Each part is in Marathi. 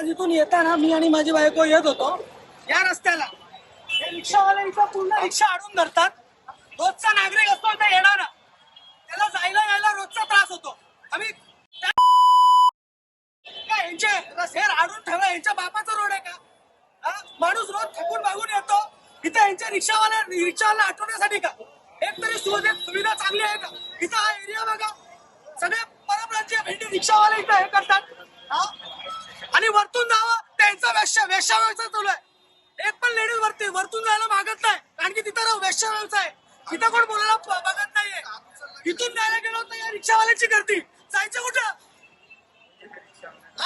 आज इथून येताना मी आणि माझी बायको येत होतो. या रस्त्याला. हे रिक्षावाले पूर्ण रिक्षा अडून धरतात. रोजचा नागरिक असतो इथं येणार. त्याला जायला यायला रोजचा त्रास होतो. आम्ही काय यांचे रस्ते अडून ठेवा यांच्या बापाचा रोड आहे का? माणूस रोज थकून भागून येतो. इथं यांच्या रिक्षावाल्या रिक्षावाला आठवण्यासाठी का? एक तरी सुविधा सुविधा चांगली आहे का? इथं हा एरिया बघा. सगळे परप्रांतीय भेंडी रिक्षावाले इथं हे करतात. वेश्या व्यवसाय चालू आहे. एक पण लेडीज वरती वरतून जायला मागत नाही. कारण की तिथं वेश्या व्यवसाय आहे. कोण बोलायला बघत नाहीये. इथून जायला गेलो तर या रिक्षावाल्याची गर्दी. जायचं कुठं?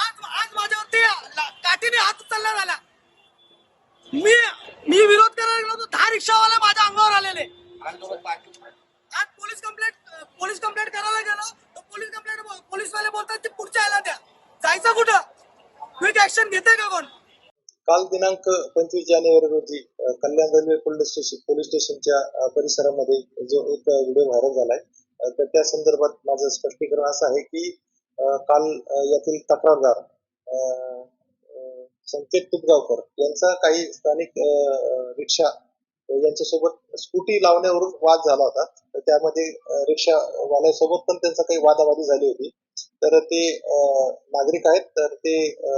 आज आज माझ्यावरती काठीने हात चालला झाला. मी मी विरोध करायला गेलो होतो दहा रिक्षावाले माझ्या अंगावर आलेले. आज पोलीस कंप्लेंट पोलीस कंप्लेंट करायला गेलो तर पोलीस कंप्लेंट पोलीसवाले बोलतात ते पुढच्या यायला द्या. जायचं कुठं? क्विक ऍक्शन घेते का कोण? काल दिनांक पंचवीस जानेवारी रोजी Kalyan railway police station police स्टेशनच्या परिसरामध्ये जो एक व्हिडिओ व्हायरल झालाय तर त्या संदर्भात माझं स्पष्टीकरण असं आहे की काल यातील तक्रारदार संकेत तुपगावकर यांचा काही स्थानिक रिक्षा यांच्यासोबत स्कूटी लावण्यावरून वाद झाला होता. तर त्यामध्ये रिक्षा रिक्षावाल्यासोबत पण त्यांचा काही वादावादी झाली होती. तर ते नागरिक आहेत. तर ते अ,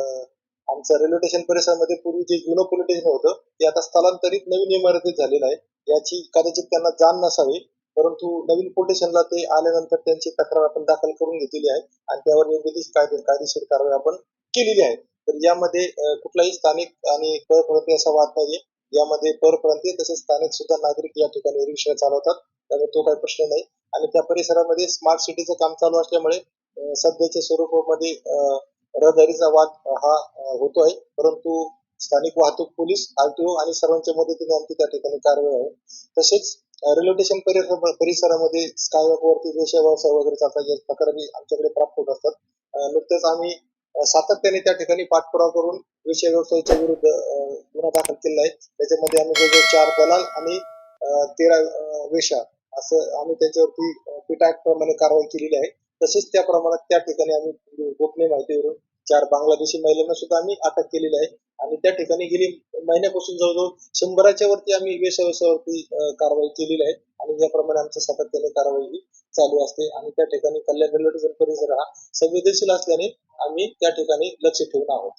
आमचं रेल्वे स्टेशन परिसरामध्ये पूर्वी जे जुनं पोलीस स्टेशन होतं ते आता स्थलांतरित नवीन इमारतीत झालेलं आहे. याची कदाचित त्यांना जाण नसावी परंतु नवीन पोलीस स्टेशनला ते आल्यानंतर त्यांची तक्रार आपण दाखल करून घेतलेली आहे आणि त्यावर योग्य ती कायदे कायदेशीर कारवाई आपण केलेली आहे. तर यामध्ये कुठलाही स्थानिक आणि परप्रांतीय असा वाद नाहीये. यामध्ये परप्रांतीय तसेच स्थानिक सुद्धा नागरिक या ठिकाणी रिक्षा चालवतात. त्यामुळे तो काही प्रश्न नाही. आणि त्या परिसरामध्ये स्मार्ट सिटीचं काम चालू असल्यामुळे सध्याच्या स्वरूपामध्ये रहदारीचा वाद हा होतोय. परंतु स्थानिक वाहतूक पोलीस आरटीओ आणि सर्वांच्या मदतीने आमची त्या ठिकाणी कारवाई आहे. तसेच रेल्वे स्टेशन परिसर परिसरामध्ये स्कायवॉक वरती वेश्या व्यवसाय वगैरे चालतात तक्रारी आमच्याकडे प्राप्त होत असतात नुकतेच आम्ही सातत्याने त्या ठिकाणी पाठपुरावा करून विषय व्यवसायाच्या विरुद्ध गुन्हा दाखल केलेला आहे. त्याच्यामध्ये आम्ही जवळजवळ चार दलाल आणि तेरा वेशा असं आम्ही त्यांच्यावरती पिटा प्रमाणे कारवाई केलेली आहे. तसेच त्या प्रमाणात त्या ठिकाणी आम्ही गोपनीय माहितीवरून चार बांगलादेशी महिलांना सुद्धा आम्ही अटक केलेली आहे. आणि त्या ठिकाणी गेली महिन्यापासून जवळजवळ शंभराच्या वरती आम्ही वेशावेशावरती कारवाई केलेली आहे. आणि याप्रमाणे आमच्या सातत्याने कारवाई ही चालू असते. आणि त्या ठिकाणी कल्याण रेल्वे परिसर हा संवेदनशील असल्याने आम्ही त्या ठिकाणी लक्ष ठेवून आहोत.